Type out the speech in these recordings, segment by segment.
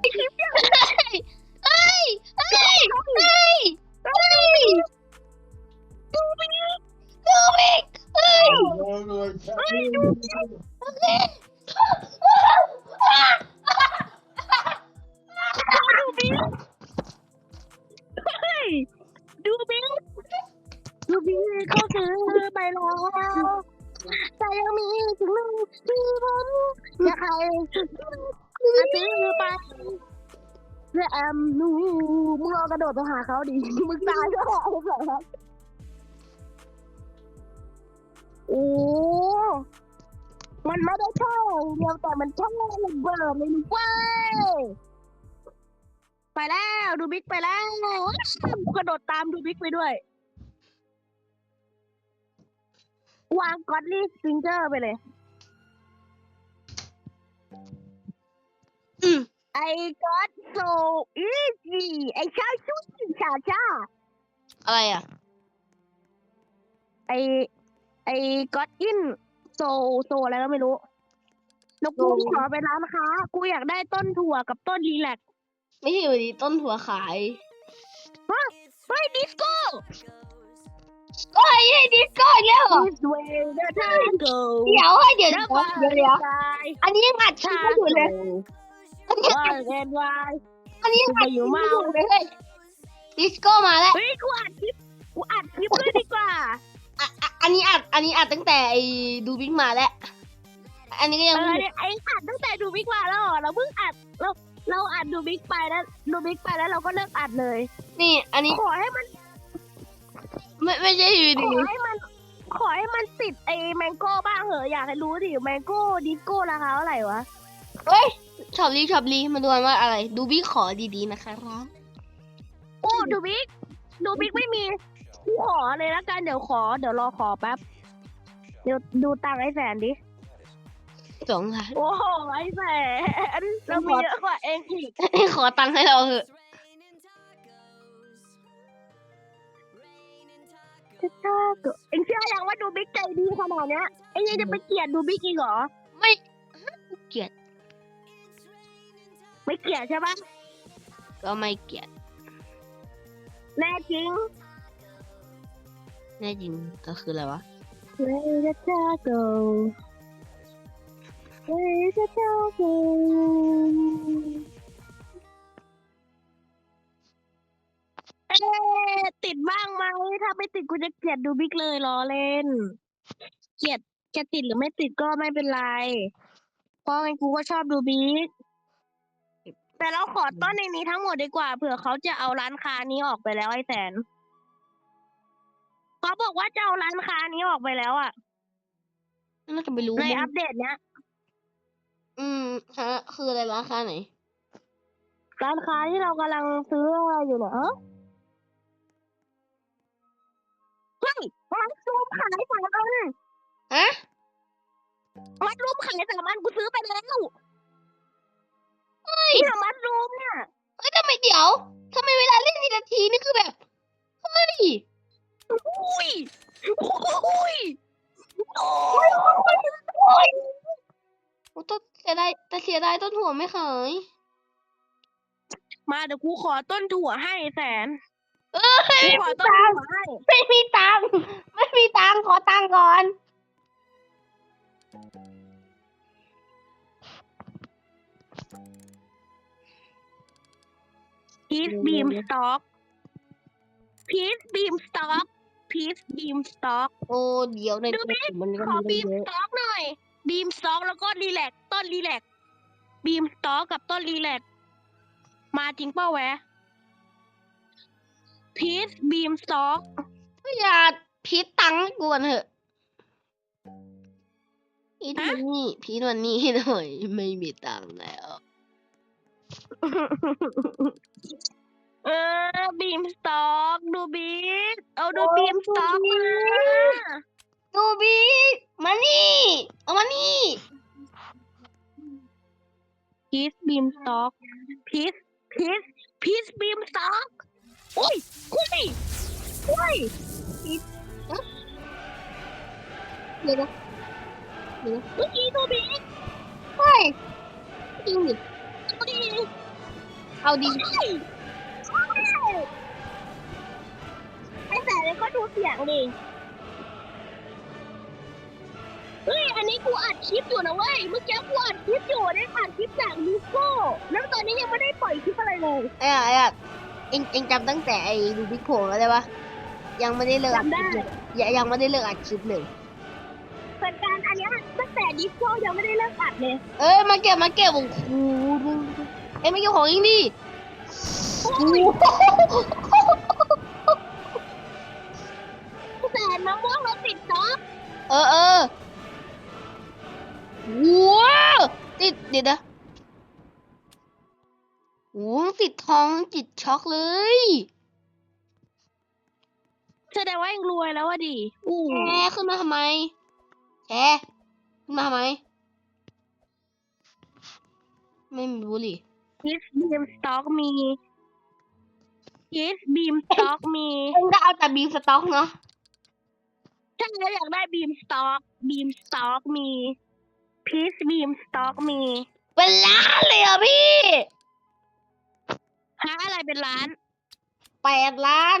เฮ้ยเฮ้ยเฮ้ยเฮ้ยเฮ้ยดูมิกดูมิกเฮ้ยเฮ้ยดูมิกโอเคดูบิ๊กเฮ้ยดูบิ๊กดูบิ๊กเขาซื้อไปแล้วแต่ยังมีถึงหนึ่งที่ผมอยา กให้มาซื้อไปเพื่อแอมนูมึงลองกระโดดไปหาเขาดิ มึงตายก็ได้ครับโอ้มันไม่ได้แค่อย่าเดียวแต่มันแค่ระเบิดเลยนะเว้ยไปแล้วดูบิ๊กไปแล้วกระโดดตามดูบิ๊กไปด้วย วางกอดลี่สฟิงเกอร์ไปเลย อืมไอ้กอดโซอีจีไอ้ชาชูชาชาอะไรอะไอ้ไอ้กอดอินโซโซอะไรก็ไม่รู้แล้วกูขอไปร้านค้ากูอยากได้ต้นถั่วกับต้นรีแลกซ์ไม่ใช่อยู่ดีต้นหัวขายเฮ้ยดิสโก้ โอ้ยไอ้ดิสโก้อีกแล้วเหรอ This way the time goes เดี๋ยวให้เดี๋ยวเดี๋ยวเดี๋ยวเดี๋ยวอันนี้ยังอัดคลิปไม่อยู่เลยอันนี้ ว่าเรียนวายอันนี้ยังอัดคลิปไม่อยู่เลยเฮ้ยดิสโก้มาแล้วเฮ้ยกูอัดคลิปกูอัดคลิปด้วยดีกว่าอะอะอันนี้อัดอันนี้อัดตั้งแต่ไอ้ดูบิ๊กมาแล้ว อันนี้ก็เอยังอไม่เนี่ยไอ้อัดตั้งแต่ดูบิ๊กมาแล้วเหรอเราเพิ่งอัดเราเราอัดดูบิ๊กไปแล้วดูบิ๊กไปแล้วเราก็เลิกอัดเลยนี่ อันนี้ขอให้มันไม่ไม่ใช่อยู่ขดีอให้มัน ขอให้มันติดไอ้แมงโก้บ้างเหอะอยากให้รู้ดิแมงโก้ดิสโก้ราคาเท่าไหร่วะเฮ้ย ชอบลีชอบลีมาดูกันว่าอะไร ดูบิ๊กขอดีๆนะคะครับโอ้ดูบิ๊กดูบิ๊กไม่มีกูขอเลยแล้วกันเดี๋ยวขอเดี๋ยวรอขอแป๊บเดี๋ยวดูตังค์ไอ้แสนดิสองล้านโอ้โหไอ้แสนเรามีเยอะกว่าเองอีกขอตังค์ให้เราเถอะจะชอบเองเชื่อยังว่าดูบิ๊กใจดีขนาดเนี้ยเองยังจะไปเกลียดดูบิ๊กอีกเหรอ ไม่เกลียดใช่ปะก็ไม่เกลียดแน่จริงแน่จริงก็คืออะไรวะ Where the child go Where the child go เอ๊ะติดบ้างไหมถ้าไม่ติดกูจะเกลียดดูบิ๊กเลยล้อเล่น เกลียดจะติดหรือไม่ติดก็ไม่เป็นไรเพราะงั้นกูก็ชอบดูบิ๊ก แต่เราขอต้นในนี้ทั้งหมดดีกว่าเผื่อเขาจะเอาร้านค้านี้ออกไปแล้วไอ้แสนเขาบอกว่าจะเอาร้านค้านี้ออกไปแล้วอะน่าจะไปรู้ในมั้งอัปเดตเนี้ยอืมฮะคืออะไรราคาไหนร้านค้าที่เรากำลังซื้ออยู่เนี่ยเอ้าเฮ้ยมัดรูมขายสามอันฮะมัดรูมขายสามอันกูซื้อไปแล้ว เนี่ยมัดรูมเนี่ยเฮ้ยทำไมเดี๋ยวทำไมเวลาเล่นทีละทีนี่คือแบบเฮ้ยอุ้ยอุ้ยโอ้ยโอ้ยโอ้ต้นเสียดายแต่เสียดายต้นหัวไม่ขายมาเดี๋ยวกูขอต้นถั่วให้แสนเอ้ยกูขอต้นถั่วให้ไม่มีตังค์ไม่มีตังค์ขอตังค์ก่อน พีซบีมสต็อกพีซบีมสต็อกพีซบีมสต็อก โอ้เดี๋ยวในดูดิมันก็ขอมีบีตั้งมเยสอะต็อกหน่อย บีมสต็อกแล้วก็รีแลกซ์ต้นรีแลกซ์บีมสต็อกกับต้นรีแลกซ์มาจริงเป้าแวะพีซบีมสต็อกอย่าพีทตังค์ให้กวนเถอะพีทวันนี้พีทวันนี้หน่อย ไม่มีตังค์แล้ว เออบีมสต็อกดูบีมเอาดูบีมสต็อกมาดูบีมานี่เอามานี่พีซบีมสต็อกพีซพีซพีซบีมสต็อกอุ้ยอุ้ยอุ้ยเดี๋ยวนะเมื่อกี้ดูบีมเฮ้ยจริงดิดูดิ เอาดีไอ้แสนก็ดูเสียงดิเฮ้ย อันนี้กูอัดคลิปอยู่นะเว้ย เมื่อกี้กูอัดคลิปอยู่ได้อัดคลิปจากดิสโก้ แล้วตอนนี้ยังไม่ได้ปล่อยคลิปอะไรเลยไอ้อะไอ้อะเองเองจำตั้งแต่ไอ้ดูบิ๊กโผล่แล้วได้ปะยังไม่ได้เลิกอัดจำได้คลิปเลยยังยังไม่ได้เลิกอัดคลิปเลยเป็นการอันเนี้ยตั้งแต่ดิสโก้ยังไม่ได้เลิกอัดเลย เอ้ยมาเก็บมาเก็บโอ้โหดู เอ้ยมาเก็บของเองดิโอ้โหแสนมะม่วงรถติดจ๊อบเออเออว้าวติดเดี๋ยวนะโอ้โหติดทองจิตช็อกเลยแสดงว่าเองรวยแล้วอะดิอู้แชร์ขึ้นมาทำไมแชร์ขึ้นมาทำไม ไม่มีบุหรี่ คิสบีมสต็อกมีคิสบีมสต็อกมีเองก็เอาแต่บีฟสต็อกเนาะถ้าเราอยากได้บีมสต็อกบีมสต็อกมีพีซบีมสต็อกมี เป็นล้านเลยเหรอะพี่หาอะไรเป็นร้านแปดล้าน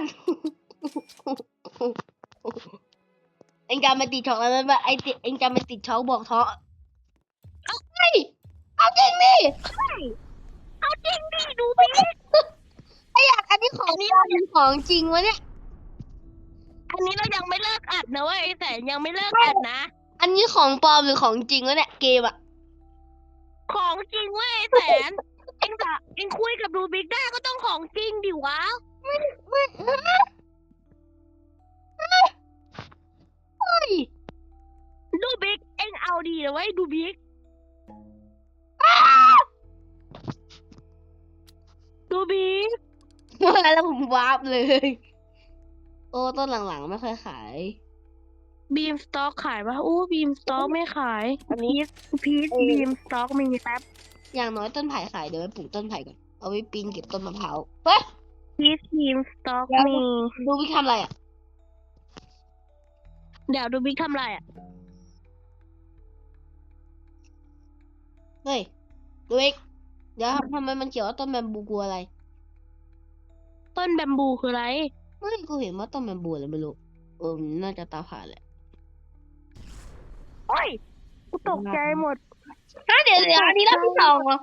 เองจำไปติดช็อกแล้วไหมไอติเองจำไปติดช็อกบอกท้อเอาไงเอาจริงดิเอา จริงดิดูบีไออยากอันนี้ของจริงของจริงวะเนี่ย อันนี้เรายังไม่เลิกอัดนะเว้ยไอ้แสนยังไม่เลิกอัดนะ อันนี้ของปลอมหรือของจริงวะเนี่ยเกมอะของจริงเว้ยไอ้แสนเอ็งจะเอ็งคุยกับดูบิ๊กได้ก็ต้องของจริงดิวะ ไม่เฮ้ยดูบิ๊กเอ็งเอาดีนะเว้ยดูบิ๊กอ้า ดูบิ๊กมาแล้วผมวาร์ปเลย โอ้ต้นหลังๆ ไม่ค่อยขาย บีมสต็อกขายปะอู้บีมสต็อกไม่ขาย อันนี้พีซเอ้ยบีมสต็อกมีแป๊บอย่างน้อยต้นไผ่ขายเดี๋ยวไปปลูกต้นไผ่ก่อน เอาไว้ปีนเก็บต้นมะพร้าวเฮ้ยพีซบีมสต็อกแล้วมี ดูวิทำอะไรอะ เดี๋ยวดูบิ๊กทำอะไรอะ เฮ้ยดูวิก เดี๋ยวทำไมมันเขียวว่าต้นแบมบูกลัวอะไร ต้นแบมบูคืออะไรเฮ้ยกูเห็นว่าต้นแบมบูอะไรไม่รู้เออมันน่าจะตาผ่านแหละโอ้ยกูตกใจหมดฮะเดี๋ยวเดี๋ยวอันนี้รอบที่สองเหรอ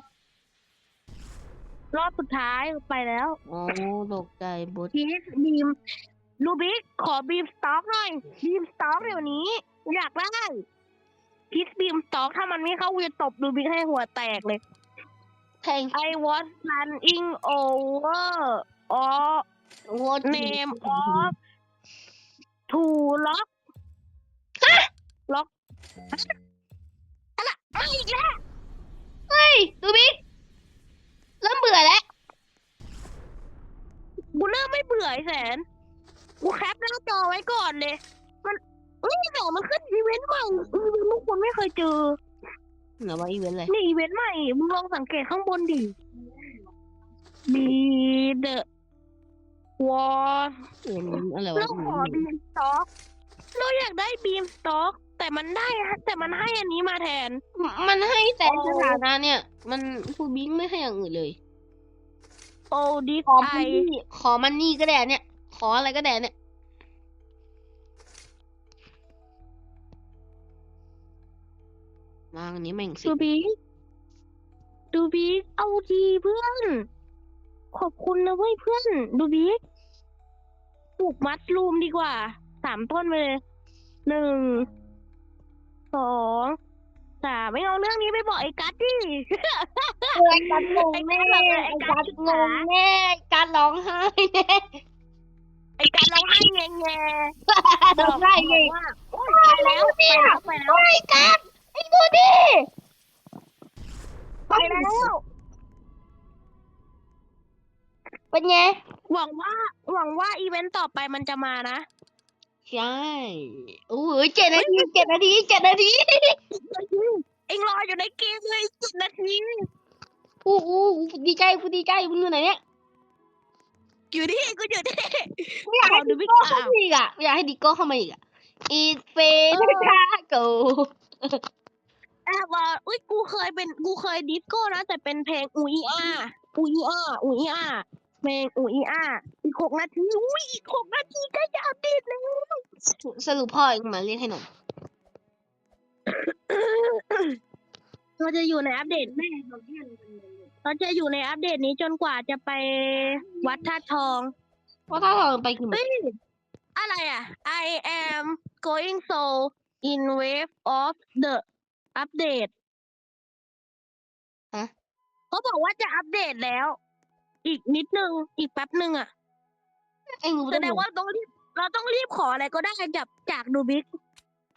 รอบสุดท้ายไปแล้วอ๋อตกใจบดพีซบีมลูบิ๊กขอบีมสต็อกหน่อยบีมสต็อกเดี๋ยวนี้ อยากได้พีซบีมสต็อกถ้ามันไม่เข้ากูจะตบลูบิ๊กให้หัวแตกเลย แข่ง I was running over all โอ้โห name of to lock ล็อกอะไรมาอีกแล้วเฮ้ย ดูวิกเริ่มเบื่อแล้ว กูเริ่มไม่เบื่อไอ้แสน กูแคปหน้าจอไว้ก่อนเลย มันเอ้ยแต่มันขึ้นอีเวนต์ใหม่อีเวนต์ทุกคนไม่เคยเจอ เหรอว่าอีเวนต์อะไรนี่อีเวนต์ใหม่ มึงลองสังเกตข้างบนดิบีเดอะวอลอีเวนต์อะไรวะเราขอบีมสต็อกเราอยากได้บีมสต็อก แต่มันได้แต่มันให้อันนี้มาแทน มันให้แต่โอ้สถานะเนี่ย มันฟูบิงไม่ให้อย่างอื่นเลยโอ้ดิขอไอมันนี่ขอมันนี่ก็ได้เนี่ย ขออะไรก็ได้เนี่ยาอันนี้แม่งสิดูบีดูบีเอาดีเพื่อน ขอบคุณนะเว้ยเพื่อน ดูบีปลูกมัดรูมดีกว่า สามต้นไปเลยหนึ่ง สองสามไม่เอาเรื่องนี้ไปบอกไอ้กัดดิ ไอ้กัดงงแน่ไอ้กัดงงแน่ไอ้กัดร้องไห้แน่ไอ้กัดร้องไห้แงแงร้องไห้ไงว่าโอ๊ยไปแล้วไปแล้วไปแล้วไอ้กัดไอ้ ดูดิไปแล้วเป็นไงหวังว่า หวังว่าอีเวนต์ต่อไปมันจะมานะ ใช่โอ้โหเจ็ดนาทีเจ็ดนาทีเจ็ดนาทีเอ็งรออยู่ในเกมเลยเจ็ดนาทีอู้หูดีใจกูดีใจมึงอยู่ไหนเนี่ยอยู่ที่กูอยู่ที่ไม่อยากให้ขอดูดิบิ๊กโก้อ้าวเข้ามาอีกอะไม่อยากให้ดิโก้เข้ามาอีกอะอีเฟนเออทาโก แต่ว่าอุ้ยกูเคยเป็นกูเคยดิสโก้นะ แต่เป็นเพลงอุยอาอุ้ยอ้าอุ้ยอ้าแมงอุ้ยอ้าอีกหกนาทีอุ้ยอีกหกนาทีก็จะอัปเดตแล้วสรุปพ่อเองมาเรียกให้หน่อยเราจะอยู่ในอัปเดตแม่เราจะอยู่ในอัปเดตนี้จนกว่าจะไปวัดท่าตุทองเพราะถ้าเราไปกี่โมงเฮ้ยอะไรอะ I am going so in wave of the update ฮะ เขาบอกว่าจะอัปเดตแล้ว อีกนิดนึง อีกแป๊บนึงอะเองรู้แสได้ดไงงว่าต้องรีบเราต้องรีบขออะไรก็ได้จากจากดูบิ๊ก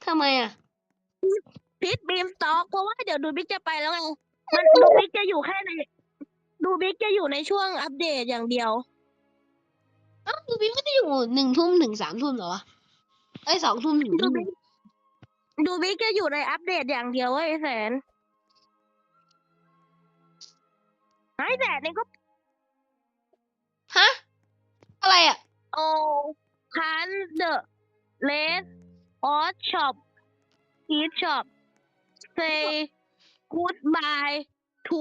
ทำไมอะ พิทบีมสต็อกเพราะว่าเดี๋ยวดูบิ๊กจะไปแล้วไงมันดูบิ๊กจะอยู่แค่ในดูบิ๊กจะอยู่ในช่วงอัปเดตอย่างเดียว อ้าวดูบิ๊กไม่ได้อยู่หนึ่งทุ่มถึงสามทุ่มเหรอวะไอ้ยสองทุ่มถึงดูทุ่มบิ๊ก ดูบิ๊กจะอยู่ในอัปเดตอย่างเดียวเว้ยไอ้แสนไอ้แสนนี่ก็ฮะ อะไรอะ โอคันเดอะเลสออสช็อปอีทช็อป say goodbye to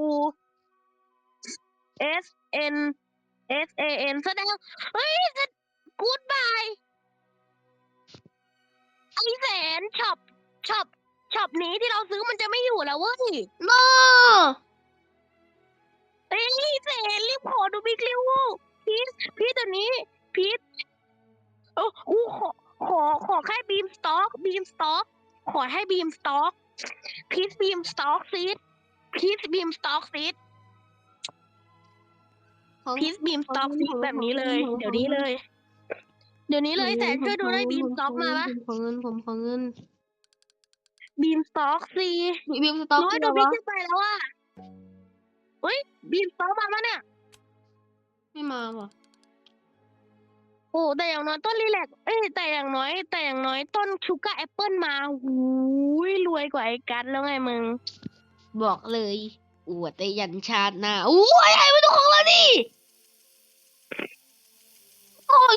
S N S A N แสดงเฮ้ย goodbye ไอแสนช็อป ช็อปช็อปนี้ที่เราซื้อมันจะไม่อยู่แล้วเว้ย no เอ้ยแสนรีบขอดูบิ๊กเร็วพีทพีทตัวนี้พีทโอ้โอ้ขอขอขอแค่บีมสต็อกบีมสต็อกขอให้บีมสต็อกพีทบีมสต็อกซีดพีทบีมสต็อกซีดของพีทบีมสต็อกซีดแบบนี้เลย เดี๋ยวนี้เลย เดี๋ยวนี้เลยแสนช่วยดูได้บีมสต็อกมาปะผมขอเงินผมขอเงิน บีมสต็อกซีบีมสต็อกน้อยคือดูอะไรบิ๊กวะจะไปแล้วอะเฮ้ยบีมสต็อกมาปะเนี่ย ไม่มาว่ะโอ้แต่อย่างน้อยต้นรีแลกซ์เอ้ยแต่อย่างน้อย แต่อย่างน้อยต้นชูการ์แอปเปิลมาหูยรวยกว่าไอ้กัสแล้วไงมึง บอกเลยอวดแต่ยันชาติหน้าอู้ยไอ้ไม่ต้องของเราดิโอ้ย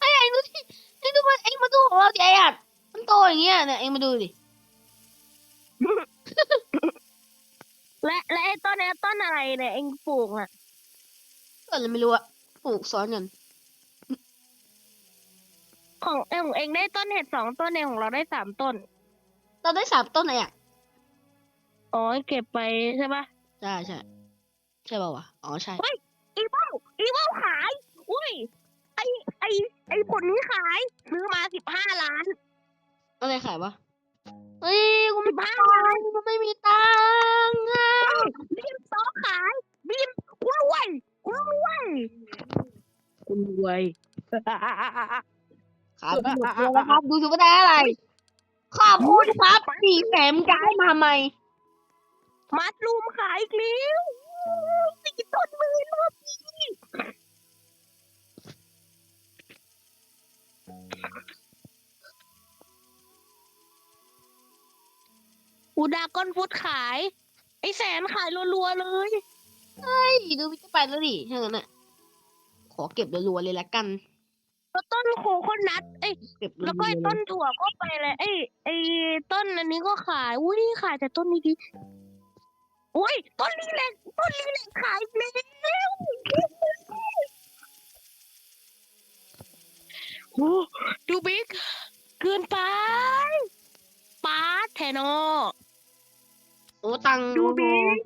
ไอ้ไอ้ดูที่ไอ้ดูมันเอ็งมาดูของเราดิไอ้อัดมันโตอย่างเงี้ยเนี่ยเอ็งมาดูดิ และและไอ้ต้นเนี้ยต้นอะไรเนี่ยเองปลูกอะก็เลยไม่รู้อะปลูกซ้อนกันของเองของเองได้ต้นเห็ดสองต้นเองของเราได้สามต้นเราได้สามต้นไอ้อะอ๋อเก็บไปใช่ปะใช่ใช่ใช่ป่าวะอ๋อใช่อีเบ้าอีเบ้าขายอุ้ยไอไอไอผลนี้ขายซื้อมาสิบห้าล้านอะไรขายวะเฮ้ยกูไม่ สิบห้าตัล้านงค์กูไม่มีตังค์อะบีมสต็อกขายบีมกูรวยกูรวยกูรวยครับหมดตัวแล้วครับดูสิว่าได้อะไร ขอบคุณครับสี่แสนจ่ายมาใหม่ มัดรูมขายอีกแล้วสี่ต้นมือรอบ อูดากอนฟุตขาย ไอแสนขายรัวๆเลย เฮ้ยดูวิจะไปแล้วดิถ้างั้นอะ ขอเก็บรัวๆเลยละกัน แล้วต้นโคโคนัทเอ้ยเก็บรัวๆแล้วก็ไอ้เลยต้นถั่วก็ไปเลยไอ้ไอ้ต้นอันนี้ก็ขายอุ้ยขายแต่ต้นนี้ดีอุ้ยต้นนี้แหละต้นนี้แหละขายอีกแล้วโอ้ดูบิ๊กเกินไปป้าดแทนอ โอ้ตังค์ดูบิ๊ก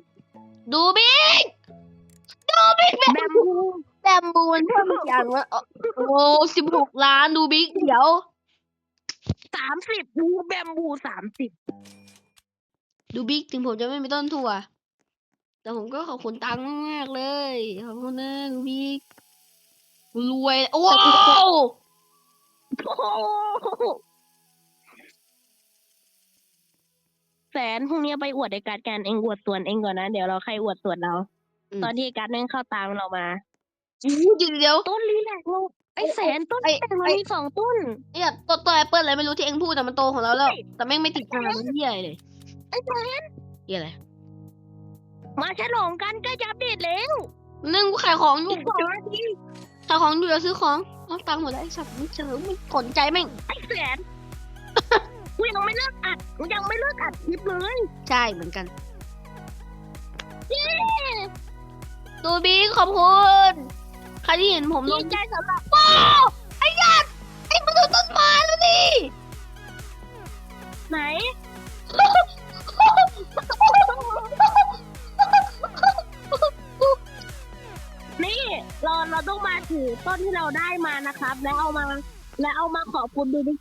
ดูบิ๊กดูบิ๊กแบมบูแบมบูนเพิ่มอีกอย่างวะโอ้สิบหกล้านดูบิ๊กเดี๋ยวสามสิบบูแบมบูสามสิบดูบิ๊กถึงผมจะไม่มีต้นถั่ว แต่ผมก็ขอบคุณตังค์มากๆเลย ขอบคุณนะดูบิ๊กกูรวย โอ้โห แสนพรุ่งนี้ไปอวดในการดกันเองอวดส่วนเองก่อนนะเดี๋ยวเราใครอวดส่วนเราตอนที่การดนึงเข้าตามเรามาเดี๋ยวเดี๋ยว ต้นลีแลกเราไอแสนต้นไอ้ลีแลกเราไอ้มีสองต้นไอ้อะตัวตัวแอปเปิลอะไรไม่รู้ที่เอ็งพูดแต่มันโตของเราแล้ว แต่แม่งไม่ติดทางมันเหี้ยอะไรเลยไอ้แสนเหี้ยอะไรมาฉลองกันใกล้จะอัปเดตแล้วนึ่งกูขายของอยู่อีกสองนาทีขายของอยู่เดี๋ยวซื้อของเอาตังค์หมดแล้วไอ้สัตว์มึงเจอไม่สนใจแม่งไอแสน กูยังไม่เลิกอัดกูยังไม่เลิกอัดคลิปเลยใช่เหมือนกันดูบิ๊กขอบคุณใครที่เห็นผมลดีงใจสำหรับว้าวไอ้ยัดไอ้มันโดนต้นไม้แล้วดิ ไหนนี่เราเราต้องมาถือต้นที่เราได้มานะครับ แล้วเอามา แล้วเอามาขอบคุณดูบิ๊ก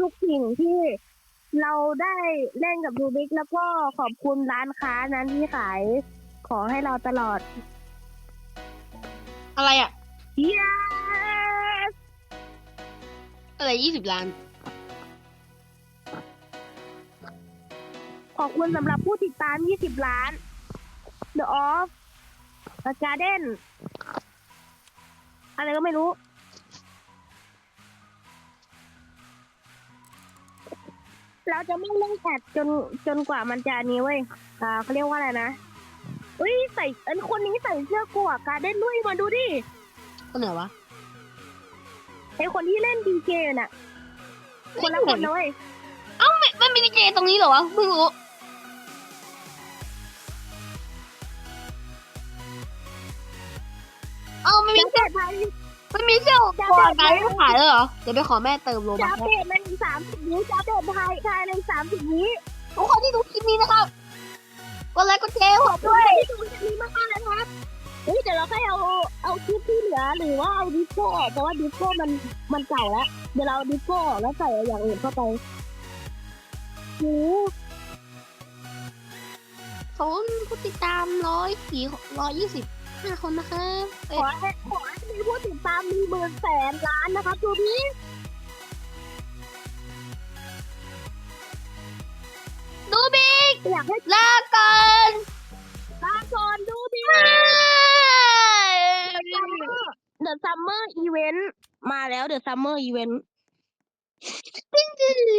ทุกสิ่งที่เราได้เล่นกับดูบิ๊กแล้วก็ขอบคุณร้านค้านั้นที่ขายขอให้เราตลอด อะไรอะ yes อะไรยี่สิบล้าน ขอบคุณสำหรับผู้ติดตาม 20 ล้าน The Off The Garden อะไรก็ไม่รู้ เราจะไม่เล่นแอดจนจนกว่ามันจะอันนี้เว้ยอ่าเขาเรียกว่าอะไรนะเฮ้ยใส่อันคนนี้ใส่เสื้อกวกการเด้นด้วยมาดูดิคนไหนวะไอคนที่เล่นดีเจน่ะ คนละคนนะเว้ยเอ้าไม่มันมีดีเจตรงนี้เหรอวะเพิ่งรู้เอ้าไม่มีจะเปลี่ยนไทย มันมีเสื้อคอการไม่ขายเลยเหรอ เดี๋ยวไปขอแม่เติมโลจะบัคเปลี่ยนในสามสิบนิ้วจะเปลี่ยนไทยไทยในสามสิบนิ้วทุกคนที่ดูคลิปนี้นะครับกดไลค์กดแชร์ขอบด้ด้ววยยที่ดูจะมีมากๆนะครับเฮ้ยเดี๋ยวเราแค่เอาเอาคลิปที่เหลือหรือว่าเอาดิสโก้ออกเพราะว่าดิสโก้มันมันเก่าแล้วเดี๋ยวเราเอาดิสโก้ออกแล้วใส่อย่างอื่นเข้าไปโอ้ขอบคุณผู้ติดตามร้อยสี่ร้อยยี่สิบห้าคนนะครับเอ้ขยอให้ขอให้มี ผู้ติดตามมีหมื่นแสนล้านนะครับดูนี้ดูบิ๊กอยากให้ลาก่อนตามก่อนดูดิเดอะซัมเมอร์อีเวนต์มาแล้วเดอะซัมเมอร์อีเวนต์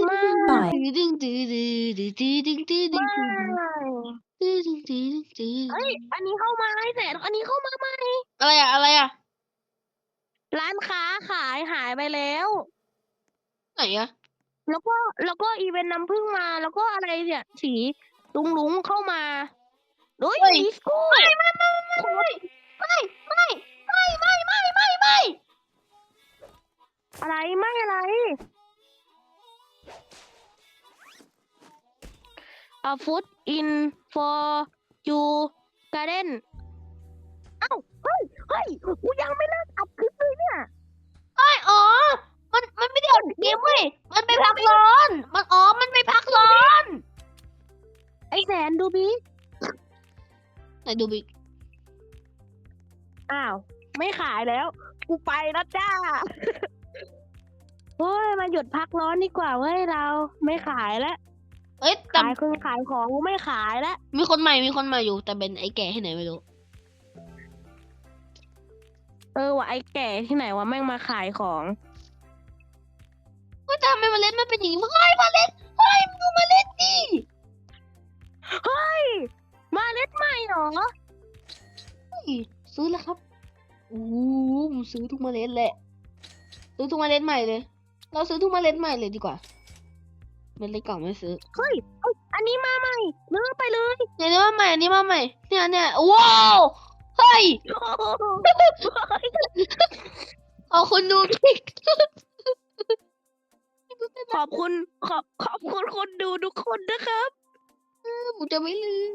มาดึงดึงดึงดึงดึงดึงดึงดึงมาดึงดึงดึงดึงเอ้ยอันนี้เข้ามาให้แสนอันนี้เข้ามาใหม่อะไรอะอะไรอะ ร้านค้าขายหายไปแล้ว ไหนอะแล้วก็แล้วก็อีเวนต์น้ำผึ้งมา แล้วก็อะไรเนี่ยสีลุงลุงๆเข้ามาโอ้ยดิสโก้ไม่ไม่ไม่ไม่ไม่ไม่ไม่ไม่ไม่ไม่ไม่อะไรไม่อะไรอ่าฟุตอิน for you garden เอ้าเฮ้ยเฮ้ยกูยังไม่เลิก ดูบิ๊กอ้าว ไม่ขายแล้ว กูไปแล้วจ้า เฮ้ย มาหยุดพักร้อนดีกว่าเว้ยเรา ไม่ขายแล้ว เอ้ยแต่ขายคนขายของกูไม่ขายแล้ว มีคนใหม่มีคนใหม่อยู่ แต่เป็นไอ้แก่ที่ไหนไม่รู้ เออว่ะไอแก่ที่ไหนวะแม่งมาขายของว่าทำไมมาเล่นมันเป็นอย่างนี้เฮ้ยมาเล่น รอเฮ้ยซื้อแล้วครับโอ้โหผมซื้อทุกเมล็ดแหละ ซื้อทุกเมล็ดใหม่เลย เราซื้อทุกเมล็ดใหม่เลยดีกว่า เมล็ดเก่าไม่ซื้อเฮ้ยเอ้ยอันนี้มาใหม่เลือกไปเลยเนี่ยนี่มาใหม่อันนี้มาใหม่ เนี่ยเนี่ยว้าวเฮ้ยขอบคุณดูบิ๊กขอบคุณขอบขอบคุณคนดูทุกคนนะครับ ผมจะไม่ลืม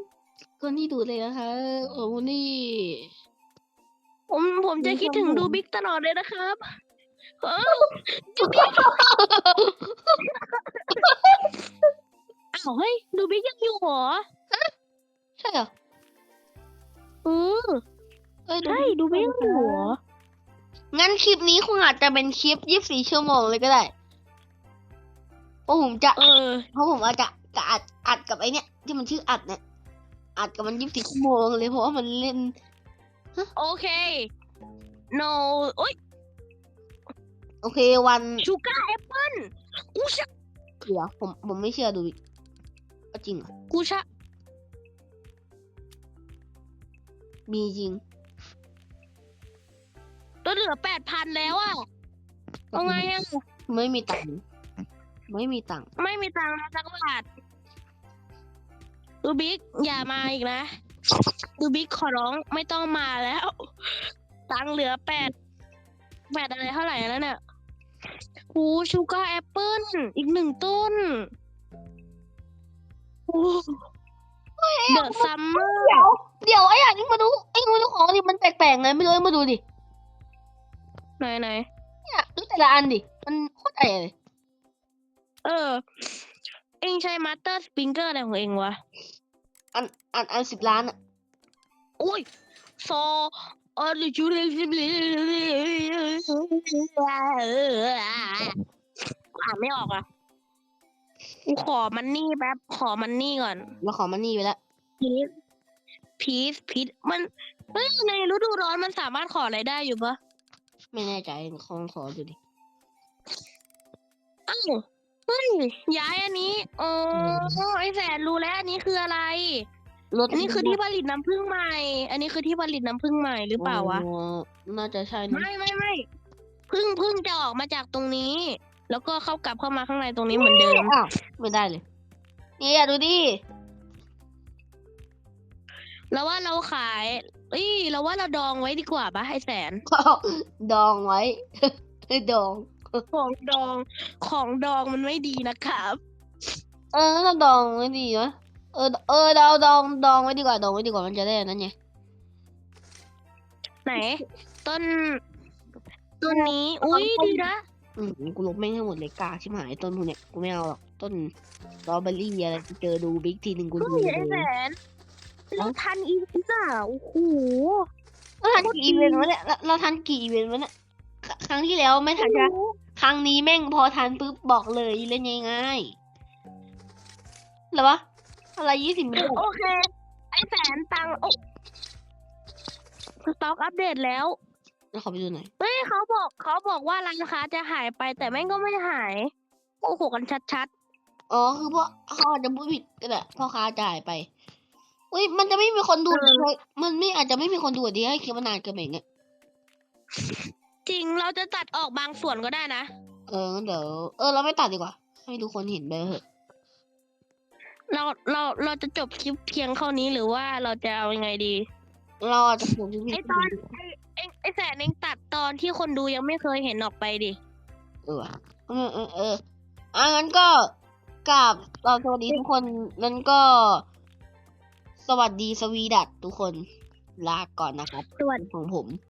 คนที่ดูเลยนะคะขอบคุณนี่ผมผมจะมีคิดถึงความดูหวังบิ๊กตลอดเลยนะครับเออดูบิ๊กอ้าวเฮ้ยดูบิ๊กยังอยู่เหรอใช่เหรอเออเอ้ยใช่ดูบิ๊กยังอยู่เหรองั้นคลิปนี้คงอาจจะเป็นคลิปยี่สิบสี่ชั่วโมงเลยก็ได้เพราะผมจะเออเพราะผมอาจจะจะอัดอัดกับไอเนี้ยที่มันชื่ออัดเนี่ย อัดกับมันยี่สิบสี่ชั่วโมงเลยเพราะว่ามันเล่น โอเค no โอ้ยโอเควันชูการ์แอปเปิ้ลกูชะเดี๋ยวผมผมไม่เชื่อดูอีกว่าจริงเหรอกูชะมีจริงตัวเหลือแปดพันแล้วอะเอาไงอะไม่มีตังค์ไม่มีตังค์ไม่มีตังค์นะสักบาท ดูบิ๊กอย่ามาอีกนะดูบิ๊กขอร้องไม่ต้องมาแล้ว ตังค์เหลือแปดแปดอะไรเท่าไหร่แล้วเนี่ยหูชูการ์แอปเปิลอีกหนึ่งต้นเดอะซัมเมอร์เดี๋ยวเดี๋ยวไอ้อย่างนี้มาดูไอ้มาดูของดิมันแปลกๆไงไม่รู้มาดูดิไหนไหนเนี่ยดูแต่ละอันดิมันโคตรใหญ่เลยเออ เองใช้มาสเตอร์สปริงเกอร์อะไรของเองวะ อันอันอันสิบล้านอะอุ้ยโซเออจูเลอ่านไม่ออกอะกูขอมันนี่แป๊บขอมันนี่ก่อน เราขอมันนี่ไปแล้วพีชพีชพีชมัน เฮ้ย ในฤดูร้อนมันสามารถขออะไรได้อยู่ปะไม่แน่ใจขอขอดูดิอ้าวเฮ้ยย้ายอันนี้อ๋อไอแสนรู้แล้วอันนี้คืออะไรรถอันนี้คือที่ผลิตน้ำผึ้งใหม่ อันนี้คือที่ผลิตน้ำผึ้งใหม่หรือเปล่าวะอ๋อน่าจะใช่นะไม่ไม่ไม่พึ่งพึ่งจะออกมาจากตรงนี้ แล้วก็เข้ากลับเข้ามาข้างในตรงนี้เหมือนเดิมอ้าวไม่ได้เลยนี่อะดูดิแล้วว่าเราขายเอ้ยเราว่าเราดองไว้ดีกว่าปะไอแสนดองไว้ดอง ของดอง ของดองมันไม่ดีนะครับ เออน่าจะดองไว้ดีนะเออ เออดองดองดองไว้ดีกว่าดองไว้ดีกว่ามันจะได้อันนั้นไงไหน ต้นต้นนี้ อุ้ยดีนะอืมกูลบแม่งให้หมดเลยกาชิบหายต้นพวกเนี้ยกูไม่เอาหรอกต้นสตรอเบอรี่อะไรกูเจอดูบิ๊กทีหนึ่งกูเฮ้ดูยเลไอยแสนเราทันอีกอะโอ้โหเราทันกี่อีเวนต์วะเนี่ยเราเราทันกี่อีเวนต์วะเนี่ย คครั้งที่แล้วไม่ทันใช่ปะครั้งนี้แม่งพอทันปุ๊บบอกเลยเล่นง่ายๆเหรอวะอะไรยี่สิบมิลโอเค ไอแสนตังค์โอ้สต็อกอัปเดตแล้วแล้วขอไปดูหน่อยเฮ้ยเขาบอกเขาบอกว่าร้านค้าจะหายไปแต่แม่งก็ไม่หายโอ้โหกันชัดอ๋อคือเพราะเขาอาจจะพูดผิดก็แหละพ่อค้าจ่ายไปอุ้ยมันจะไม่มีคนดูเลยมันไม่อาจจะไม่มีคนดูดีให้คลิปมันนานเกินไปอย่างเงี้ยๆ จริงเราจะตัดออกบางส่วนก็ได้นะ เอองั้นเดี๋ยวเออเราไม่ตัดดีกว่า ให้ทุกคนเห็นไปเถอะเราเราเราจะจบคลิปเพียงเท่านี้หรือว่าเราจะเอายังไงดี เราอาจจะผมจะมีไอตอนไอไอ้ไอแสนเองตัดตอนที่คนดูยังไม่เคยเห็นออกไปดิเออว่ะเออเออเอออะงั้นก็กราบเราสวัสดีทุกคนนั้นก็ สวัสดีสวีดัตทุกคนลาก่อนนะครับสวัสดีของผม